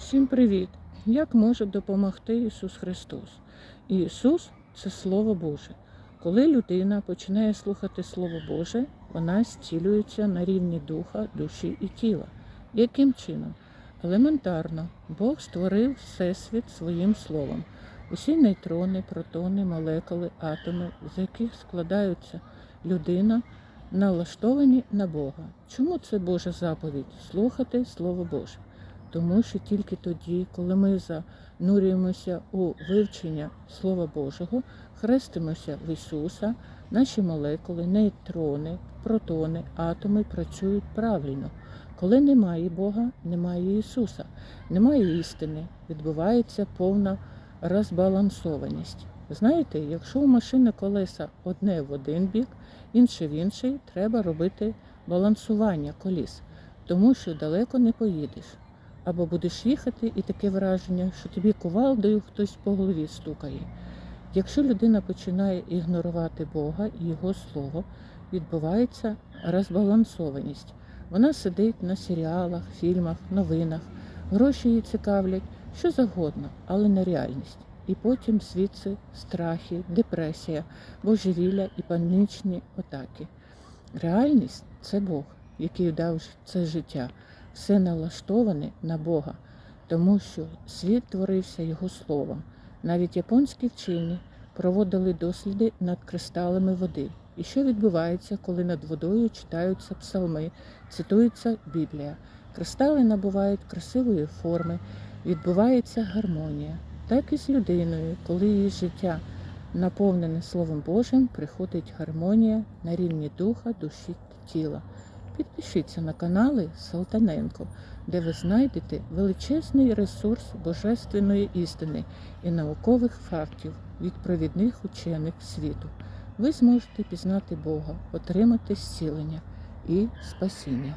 Всім привіт! Як може допомогти Ісус Христос? Ісус це Слово Боже. Коли людина починає слухати Слово Боже, вона зцілюється на рівні духа, душі і тіла. Яким чином? Елементарно, Бог створив Всесвіт своїм словом. Усі нейтрони, протони, молекули, атоми, з яких складаються людина, налаштовані на Бога. Чому це Божа заповідь? Слухати Слово Боже. Тому що тільки тоді, коли ми занурюємося у вивчення Слова Божого, хрестимося в Ісуса, наші молекули, нейтрони, протони, атоми працюють правильно. Коли немає Бога, немає Ісуса, немає істини, відбувається повна розбалансованість. Знаєте, якщо у машини колеса одне в один бік, інше в інший, треба робити балансування коліс, тому що далеко не поїдеш. Або будеш їхати, і таке враження, що тобі кувалдою хтось по голові стукає. Якщо людина починає ігнорувати Бога і Його Слово, відбувається розбалансованість. Вона сидить на серіалах, фільмах, новинах, гроші її цікавлять, що завгодно, але не реальність. І потім звідси страхи, депресія, божевілля і панічні атаки. Реальність це Бог, який дав це життя все налаштоване на Бога, тому що світ творився Його словом. Навіть японські вчені проводили досліди над кристалами води. І що відбувається, коли над водою читаються псалми, цитується Біблія. Кристали набувають красивої форми, відбувається гармонія. Так і з людиною, коли її життя наповнене Словом Божим, приходить гармонія на рівні духа, душі та тіла. Підпишіться на канали Салтаненко, де ви знайдете величезний ресурс божественної істини і наукових фактів від провідних учених світу. Ви зможете пізнати Бога, отримати зцілення і спасіння.